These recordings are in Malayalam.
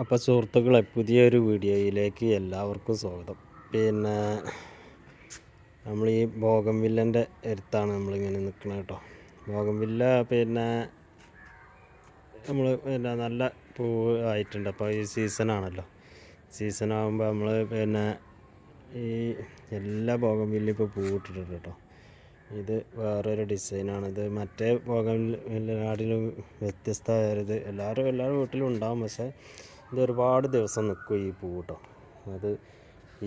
അപ്പോൾ സുഹൃത്തുക്കളെ പുതിയൊരു വീഡിയോയിലേക്ക് എല്ലാവർക്കും സ്വാഗതം. പിന്നെ നമ്മൾ ഈ ഭോഗംവില്ലന്റെ അടുത്താണ് നമ്മളിങ്ങനെ നിൽക്കുന്നത് കേട്ടോ ഭോഗംവില്ല പിന്നെ നമ്മൾ പിന്നെ നല്ല പൂവ് ആയിട്ടുണ്ട്. അപ്പോൾ ഈ സീസണാണല്ലോ സീസൺ ആകുമ്പോൾ നമ്മൾ പിന്നെ ഈ എല്ലാ ഭോഗംവില്ലും ഇപ്പോൾ പൂവിട്ടിട്ടുണ്ട് കേട്ടോ ഇത് വേറൊരു ഡിസൈനാണ് ഇത് മറ്റേ ഭോഗം നാടിനും വ്യത്യസ്തമായത് എല്ലാവരും എല്ലാവരും വീട്ടിലും ഉണ്ടാവും. പക്ഷേ ഇത് ഒരുപാട് ദിവസം നിൽക്കും ഈ പൂ കേട്ടോ അത്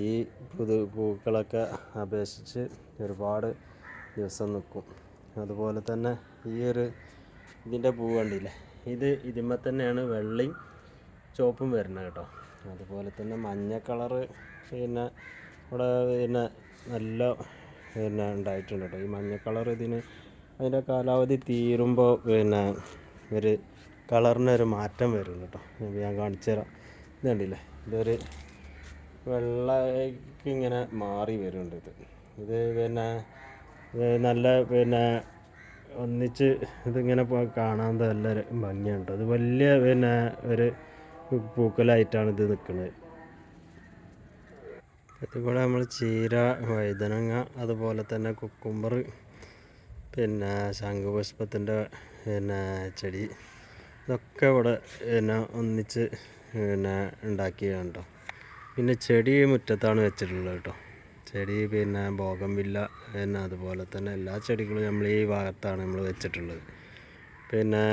ഈ പുതു പൂക്കളൊക്കെ അപേക്ഷിച്ച് ഒരുപാട് ദിവസം നിൽക്കും. അതുപോലെ തന്നെ ഈ ഒരു ഇതിന്റെ പൂ കണ്ടില്ലേ? ഇത് ഇതിമ്മെ തന്നെയാണ് വെള്ളയും ചുവപ്പും വരുന്നത് കേട്ടോ. അതുപോലെ തന്നെ മഞ്ഞ കളറ് പിന്നെ ഇവിടെ പിന്നെ നല്ല പിന്നെ ഉണ്ടായിട്ടുണ്ട് കേട്ടോ. ഈ മഞ്ഞ കളർ ഇതിന് അതിന്റെ കാലാവധി തീരുമ്പോൾ പിന്നെ ഒരു കളറിനൊരു മാറ്റം വരും കേട്ടോ. ഞാൻ കാണിച്ചു തരാം. ഇത് കണ്ടില്ലേ? ഇതൊരു വെള്ളയ്ക്ക് ഇങ്ങനെ മാറി വരുന്നുണ്ട് ഇത്. ഇത് പിന്നെ നല്ല പിന്നെ ഒന്നിച്ച് ഇതിങ്ങനെ കാണാൻ നല്ല ഭംഗിയുണ്ട്. അത് വലിയ പിന്നെ ഒരു പൂക്കലായിട്ടാണ് ഇത് നിൽക്കുന്നത്. അതുപോലെ നമ്മൾ ചീര വഴുതനങ്ങ അതുപോലെ തന്നെ കുക്കുംബർ പിന്നെ ശംഖുപുഷ്പത്തിന്റെ പിന്നെ ചെടി. ഇതൊക്കെ ഇവിടെ പിന്നെ ഒന്നിച്ച് പിന്നെ ഉണ്ടാക്കിയതാണ് കേട്ടോ പിന്നെ ചെടി മുറ്റത്താണ് വെച്ചിട്ടുള്ളത് കേട്ടോ ചെടി പിന്നെ ബോഗംവില്ല പിന്നെ അതുപോലെ തന്നെ എല്ലാ ചെടികളും നമ്മൾ ഈ ഭാഗത്താണ് നമ്മൾ വെച്ചിട്ടുള്ളത്. പിന്നെ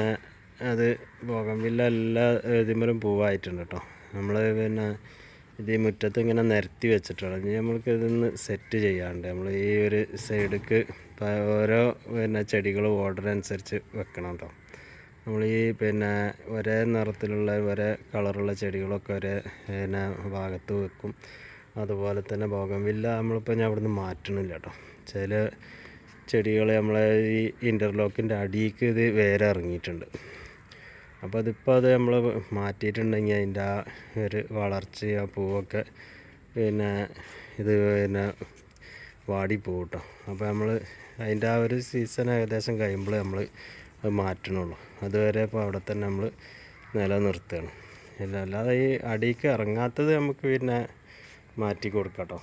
അത് ബോഗംവില്ല എല്ലാ ഇതിമലും പൂവായിട്ടുണ്ട് കേട്ടോ നമ്മൾ പിന്നെ ഇത് ഈ മുറ്റത്ത് ഇങ്ങനെ നിരത്തി വെച്ചിട്ടുള്ളത് ഇനി നമ്മൾക്ക് ഇതൊന്ന് സെറ്റ് ചെയ്യാണ്ട് നമ്മൾ ഈ ഒരു സൈഡിക്ക് ഓരോ പിന്നെ ചെടികൾ ഓർഡർ അനുസരിച്ച് വെക്കണം കേട്ടോ നമ്മൾ ഈ പിന്നെ ഒരേ നിറത്തിലുള്ള ഒരേ കളറുള്ള ചെടികളൊക്കെ ഒരേ പിന്നെ ഭാഗത്ത് വെക്കും. അതുപോലെ തന്നെ ബോഗംവില്ല നമ്മളിപ്പോൾ ഞാൻ അവിടുന്ന് മാറ്റണില്ല കേട്ടോ ചില ചെടികൾ നമ്മളെ ഈ ഇന്റർലോക്കിന്റെ അടിയിക്ക് ഇത് വേറെ ഇറങ്ങിയിട്ടുണ്ട്. അപ്പോൾ അതിപ്പോൾ അത് നമ്മൾ മാറ്റിയിട്ടുണ്ടെങ്കിൽ അതിന്റെ ആ ഒരു വളർച്ച ആ പൂവൊക്കെ പിന്നെ ഇത് പിന്നെ വാടിപ്പോവും കേട്ടോ അപ്പോൾ നമ്മൾ അതിന്റെ ആ ഒരു സീസൺ ഏകദേശം കഴിയുമ്പോൾ നമ്മൾ മാറ്റണുള്ളൂ. അതുവരെ ഇപ്പോൾ അവിടെ തന്നെ നമ്മൾ നിലനിർത്തുകയാണ് ഇല്ല അല്ലാതെ ഈ അടിക്ക് ഇറങ്ങാത്തത് നമുക്ക് പിന്നെ മാറ്റി കൊടുക്കാം കേട്ടോ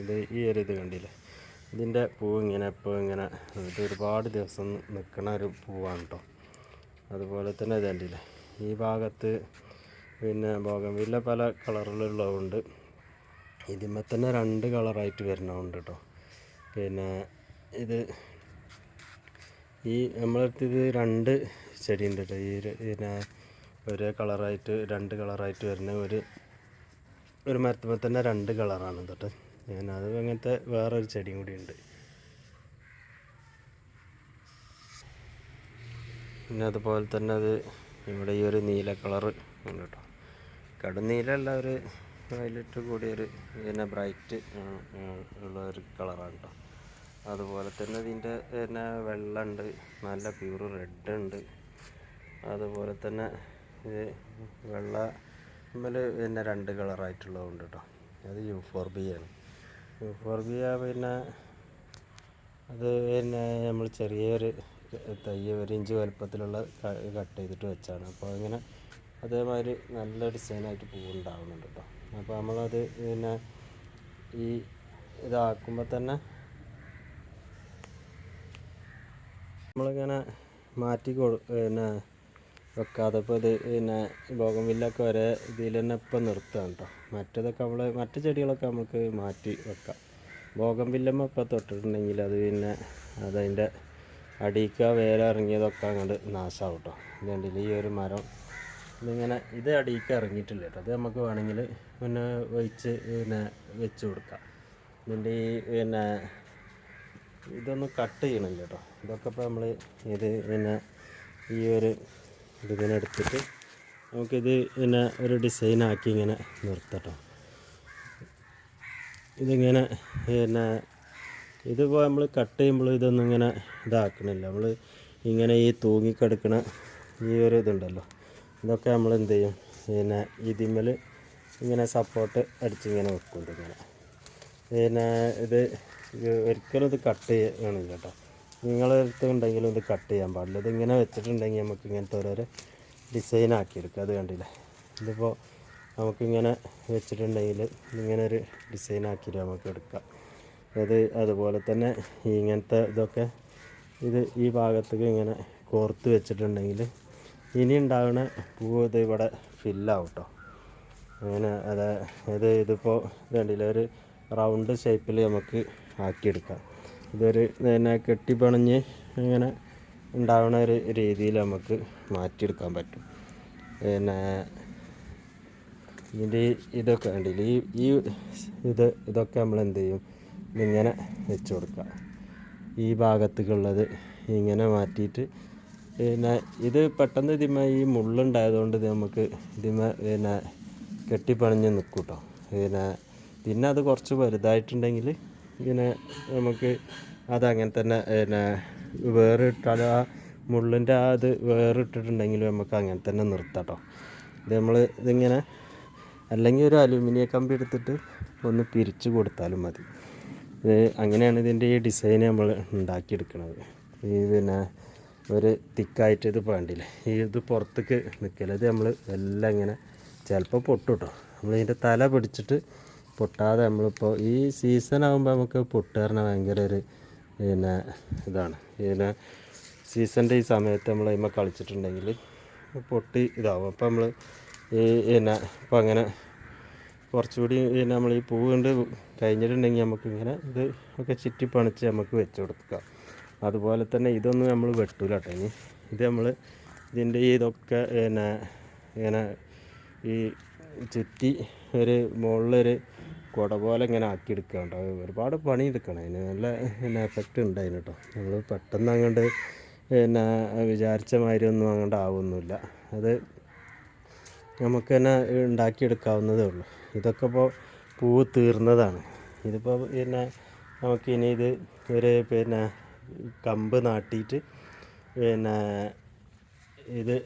ഇത് ഈ ഒരു ഇത് കണ്ടില്ലേ? ഇതിന്റെ പൂവ് ഇങ്ങനെ ഇപ്പോൾ ഇങ്ങനെ ഇത് ഒരുപാട് ദിവസം നിൽക്കണ ഒരു പൂവാണ് കേട്ടോ അതുപോലെ തന്നെ ഇത് കണ്ടില്ലേ? ഈ ഭാഗത്ത് പിന്നെ ബോഗംവില്ല പല കളറിലുള്ളതുകൊണ്ട് ഇതിന്മേൽ തന്നെ രണ്ട് കളറായിട്ട് വരുന്നതുണ്ട് കേട്ടോ പിന്നെ ഇത് ഈ നമ്മളടുത്ത് ഇത് രണ്ട് ചെടി ഉണ്ട് കേട്ടോ ഈ പിന്നെ ഒരേ കളറായിട്ട് രണ്ട് കളറായിട്ട് വരുന്ന ഒരു ഒരു മരത്തുമ്പോൾ തന്നെ രണ്ട് കളറാണ് കേട്ടോ ഞാൻ അത് അങ്ങനത്തെ വേറൊരു ചെടിയും കൂടി ഉണ്ട്. പിന്നെ അതുപോലെ തന്നെ അത് ഇവിടെ ഈ ഒരു നീല കളറ് ഉണ്ട് കേട്ടോ കടും നീലല്ല ഒരു വയലറ്റ് കൂടിയൊരു പിന്നെ ബ്രൈറ്റ് ഉള്ള ഒരു കളറാണ് കേട്ടോ അതുപോലെ തന്നെ ഇതിന്റെ പിന്നെ വെള്ളമുണ്ട് നല്ല പ്യൂർ റെഡ് ഉണ്ട്. അതുപോലെ തന്നെ ഇത് വെള്ളമ്മൽ പിന്നെ രണ്ട് കളറായിട്ടുള്ളതുണ്ട് കേട്ടോ അത് യു ഫോർ ബി ആണ്. യു ഫോർ ബി പിന്നെ അത് പിന്നെ നമ്മൾ ചെറിയൊരു തയ്യ ഒരു ഇഞ്ച് വലുപ്പത്തിലുള്ള കട്ട് ചെയ്തിട്ട് വെച്ചാണ്. അപ്പോൾ അങ്ങനെ അതേമാതിരി നല്ല ഡിസൈനായിട്ട് പൂവുണ്ടാവുന്നുണ്ട് കേട്ടോ അപ്പോൾ നമ്മളത് പിന്നെ ഈ ഇതാക്കുമ്പോൾ തന്നെ നമ്മളിങ്ങനെ മാറ്റി കൊടു പിന്നെ വെക്കാതെ ഇപ്പോൾ ഇത് പിന്നെ ബോഗംവില്ലൊക്കെ ഒരേ ഇതിൽ തന്നെ ഇപ്പം നിർത്തുകയാണ് കേട്ടോ. മറ്റേതൊക്കെ നമ്മൾ മറ്റ് ചെടികളൊക്കെ നമുക്ക് മാറ്റി വെക്കാം. ബോഗംവില്ലമ്മ ഇപ്പം തൊട്ടിട്ടുണ്ടെങ്കിൽ അത് പിന്നെ അതതിന്റെ അടിക്ക വേരിറങ്ങിയതൊക്കെ അങ്ങോട്ട് നാശമാവും കേട്ടോ. ഇതുകൊണ്ടിൽ ഈ ഒരു മരം ഇതിങ്ങനെ ഇത് അടിയിക്ക് ഇറങ്ങിയിട്ടില്ല കേട്ടോ. അത് നമുക്ക് വേണമെങ്കിൽ പിന്നെ ഒഴിച്ച് പിന്നെ വെച്ച് കൊടുക്കാം. ഇതിന്റെ ഈ പിന്നെ ഇതൊന്നും കട്ട് ചെയ്യണില്ല കേട്ടോ ഇതൊക്കെ ഇപ്പോൾ നമ്മൾ ഇത് പിന്നെ ഈ ഒരു ഇതിങ്ങനെ എടുത്തിട്ട് നമുക്കിത് പിന്നെ ഒരു ഡിസൈനാക്കി ഇങ്ങനെ നിർത്തട്ടോ ഇതിങ്ങനെ പിന്നെ ഇതിപ്പോൾ നമ്മൾ കട്ട് ചെയ്യുമ്പോൾ ഇതൊന്നും ഇങ്ങനെ ഇതാക്കണില്ല. നമ്മൾ ഇങ്ങനെ ഈ തൂങ്ങിക്കിടക്കണ ഈ ഒരു ഇതുണ്ടല്ലോ. ഇതൊക്കെ നമ്മൾ എന്ത് ചെയ്യും? പിന്നെ ഇതിമ്മൽ ഇങ്ങനെ സപ്പോർട്ട് അടിച്ചിങ്ങനെ വെക്കും ഇതിങ്ങനെ. പിന്നെ ഇത് ഒരിക്കലും ഇത് കട്ട് ചെയ്യണില്ല കേട്ടോ നിങ്ങളുടെ അടുത്ത് ഉണ്ടെങ്കിലും ഇത് കട്ട് ചെയ്യാൻ പാടില്ല. ഇതിങ്ങനെ വെച്ചിട്ടുണ്ടെങ്കിൽ നമുക്ക് ഇങ്ങനത്തെ ഓരോരോ ഡിസൈൻ ആക്കിയെടുക്കുക അത് കണ്ടില്ലേ? ഇതിപ്പോൾ നമുക്കിങ്ങനെ വെച്ചിട്ടുണ്ടെങ്കിൽ ഇങ്ങനെ ഒരു ഡിസൈൻ ആക്കിയിട്ട് നമുക്ക് എടുക്കാം. അത് അതുപോലെ തന്നെ ഇങ്ങനത്തെ ഇതൊക്കെ ഇത് ഈ ഭാഗത്തേക്ക് ഇങ്ങനെ കോർത്ത് വെച്ചിട്ടുണ്ടെങ്കിൽ ഇനി ഉണ്ടാകുന്ന പൂ ഇത് ഇവിടെ ഫില്ലാവും കേട്ടോ അങ്ങനെ അതായത് ഇത് ഇതിപ്പോൾ കണ്ടില്ല? ഒരു റൗണ്ട് ഷേപ്പിൽ നമുക്ക് ആക്കിയെടുക്കാം. ഇതൊരു പിന്നെ കെട്ടിപ്പണഞ്ഞ് ഇങ്ങനെ ഉണ്ടാവുന്ന ഒരു രീതിയിൽ നമുക്ക് മാറ്റിയെടുക്കാൻ പറ്റും. പിന്നെ ഇതിന്റെ ഇതൊക്കെ കണ്ടില്ലേ? ഈ ഈ ഇത് ഇതൊക്കെ നമ്മൾ എന്ത് ചെയ്യും? ഇങ്ങനെ വെച്ച് കൊടുക്കുക. ഈ ഭാഗത്തേക്കുള്ളത് ഇങ്ങനെ മാറ്റിയിട്ട് പിന്നെ ഇത് പെട്ടെന്ന് ഇതിമ ഈ മുള്ളുണ്ടായതുകൊണ്ട് നമുക്ക് ഇതിമ പിന്നെ കെട്ടിപ്പണിഞ്ഞ് നിൽക്കും കേട്ടോ പിന്നെ പിന്നെ അത് കുറച്ച് വലുതായിട്ടുണ്ടെങ്കിൽ ഇങ്ങനെ നമുക്ക് അതങ്ങനെ തന്നെ പിന്നെ വേറെ ഇട്ടാൽ ആ മുള്ളിന്റെ ആ ഇത് വേറെ ഇട്ടിട്ടുണ്ടെങ്കിൽ നമുക്ക് അങ്ങനെ തന്നെ നിർത്താം കേട്ടോ ഇത് നമ്മൾ ഇതിങ്ങനെ അല്ലെങ്കിൽ ഒരു അലുമിനിയം കമ്പി എടുത്തിട്ട് ഒന്ന് പിരിച്ചു കൊടുത്താലും മതി. ഇത് അങ്ങനെയാണ് ഇതിന്റെ ഈ ഡിസൈൻ നമ്മൾ ഉണ്ടാക്കിയെടുക്കുന്നത് ഈ പിന്നെ ഒരു തിക്കായിട്ട് ഇത് വേണ്ടില്ല ഈ ഇത് പുറത്തേക്ക് നിൽക്കില്ല ഇത് നമ്മൾ എല്ലാം ഇങ്ങനെ ചിലപ്പോൾ പൊട്ടും കേട്ടോ നമ്മളിതിന്റെ തല പിടിച്ചിട്ട് പൊട്ടാതെ നമ്മളിപ്പോൾ ഈ സീസൺ ആകുമ്പോൾ നമുക്ക് പൊട്ടുകയറണ ഭയങ്കര ഒരു പിന്നെ ഇതാണ്. പിന്നെ സീസണിന്റെ ഈ സമയത്ത് നമ്മൾ അതിന്മേൽ കളിച്ചിട്ടുണ്ടെങ്കിൽ പൊട്ടി ഇതാവും. അപ്പോൾ നമ്മൾ ഈ പിന്നെ ഇപ്പം അങ്ങനെ കുറച്ചുകൂടി പിന്നെ നമ്മൾ ഈ പൂ കൊണ്ട് കഴിഞ്ഞിട്ടുണ്ടെങ്കിൽ നമുക്കിങ്ങനെ ഇത് ഒക്കെ ചുറ്റി പണിച്ച് നമുക്ക് വെച്ച് കൊടുക്കാം അതുപോലെ തന്നെ ഇതൊന്നും നമ്മൾ വെട്ടൂല കേട്ടോ ഇനി. ഇത് നമ്മൾ ഇതിന്റെ ഇതൊക്കെ പിന്നെ ഇങ്ങനെ ഈ ചുറ്റി ഒരു മുകളിലൊരു കുട പോലെ ഇങ്ങനെ ആക്കിയെടുക്കാണ്ട് ഒരുപാട് പണി എടുക്കണം. അതിന് നല്ല പിന്നെ എഫക്റ്റ് ഉണ്ട് അതിന് കേട്ടോ. നമ്മൾ പെട്ടെന്ന് അങ്ങോട്ട് പിന്നെ വിചാരിച്ച മാതിരി ഒന്നും അങ്ങോട്ട് ആവുന്നില്ല. അത് നമുക്ക് തന്നെ ഉണ്ടാക്കിയെടുക്കാവുന്നതേ ഉള്ളൂ. ഇതൊക്കെ ഇപ്പോൾ പൂവ് തീർന്നതാണ്. ഇതിപ്പോൾ പിന്നെ നമുക്കിനി ഇത് ഒരു പിന്നെ കമ്പ് നാട്ടിയിട്ട് പിന്നെ ഇത്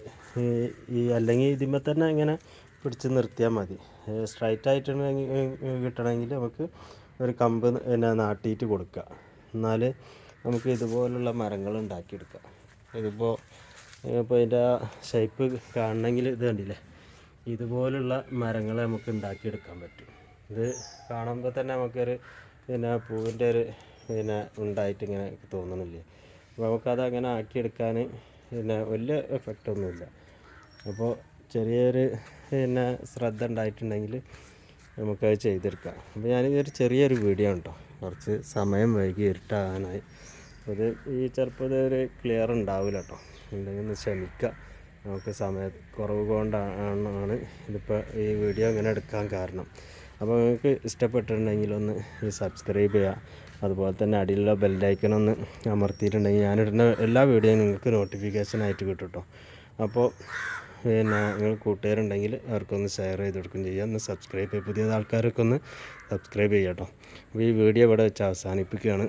ഈ- അല്ലെങ്കിൽ ഇതിന്മേൽ തന്നെ ഇങ്ങനെ പിടിച്ച് നിർത്തിയാൽ മതി. സ്ട്രൈറ്റ് ആയിട്ടുണ്ടെങ്കിൽ കിട്ടണമെങ്കിൽ നമുക്ക് ഒരു കമ്പ് പിന്നെ നാട്ടിയിട്ട് കൊടുക്കുക എന്നാൽ നമുക്ക് ഇതുപോലുള്ള മരങ്ങൾ ഉണ്ടാക്കിയെടുക്കാം. ഇതിപ്പോൾ ഇപ്പോൾ ഇതിന്റെ ഷേപ്പ് കാണണമെങ്കിൽ ഇത് കണ്ടില്ലേ? ഇതുപോലുള്ള മരങ്ങൾ നമുക്ക് ഉണ്ടാക്കിയെടുക്കാൻ പറ്റും. ഇത് കാണുമ്പോൾ തന്നെ നമുക്കൊരു പിന്നെ പൂവിന്റെ ഒരു പിന്നെ ഉണ്ടായിട്ട് ഇങ്ങനെ തോന്നണില്ലേ? അപ്പോൾ നമുക്കത് അങ്ങനെ ആക്കിയെടുക്കാൻ പിന്നെ വലിയ എഫക്റ്റ് ഒന്നുമില്ല. അപ്പോൾ ചെറിയൊരു പിന്നെ ശ്രദ്ധ ഉണ്ടായിട്ടുണ്ടെങ്കിൽ നമുക്കത് ചെയ്തെടുക്കാം. അപ്പോൾ ഞാനിതൊരു ചെറിയൊരു വീഡിയോ ഉണ്ടോ കുറച്ച് സമയം വൈകി ഇരുട്ടാകാനായി. അത് ഈ ചിലപ്പോൾ ഇതൊരു ക്ലിയർ ഉണ്ടാവില്ല കേട്ടോ. ഉണ്ടെങ്കിൽ ഒന്ന് ക്ഷമിക്കുക. നമുക്ക് സമയ കുറവ് കൊണ്ടാണ് ഇതിപ്പോൾ ഈ വീഡിയോ ഇങ്ങനെ എടുക്കാൻ കാരണം. അപ്പോൾ നിങ്ങൾക്ക് ഇഷ്ടപ്പെട്ടിട്ടുണ്ടെങ്കിൽ ഒന്ന് ഈ സബ്സ്ക്രൈബ് ചെയ്യുക. അതുപോലെ തന്നെ അടിയിലുള്ള ബെല്ലൈക്കൺ ഒന്ന് അമർത്തിയിട്ടുണ്ടെങ്കിൽ ഞാനിടുന്ന എല്ലാ വീഡിയോയും നിങ്ങൾക്ക് നോട്ടിഫിക്കേഷൻ ആയിട്ട് കിട്ടും കേട്ടോ. അപ്പോൾ പിന്നെ നിങ്ങൾ കൂട്ടുകാരുണ്ടെങ്കിൽ അവർക്കൊന്ന് ഷെയർ ചെയ്ത് കൊടുക്കുകയും ചെയ്യുക. ഒന്ന് സബ്സ്ക്രൈബ് ചെയ്യുക പുതിയ ആൾക്കാരൊക്കെ ഒന്ന് സബ്സ്ക്രൈബ് ചെയ്യുക കേട്ടോ. അപ്പോൾ ഈ വീഡിയോ ഇവിടെ വെച്ച് അവസാനിപ്പിക്കുകയാണ്.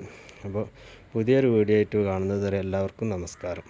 അപ്പോൾ പുതിയൊരു വീഡിയോ ആയിട്ട് കാണുന്നത് വരെ എല്ലാവർക്കും നമസ്കാരം.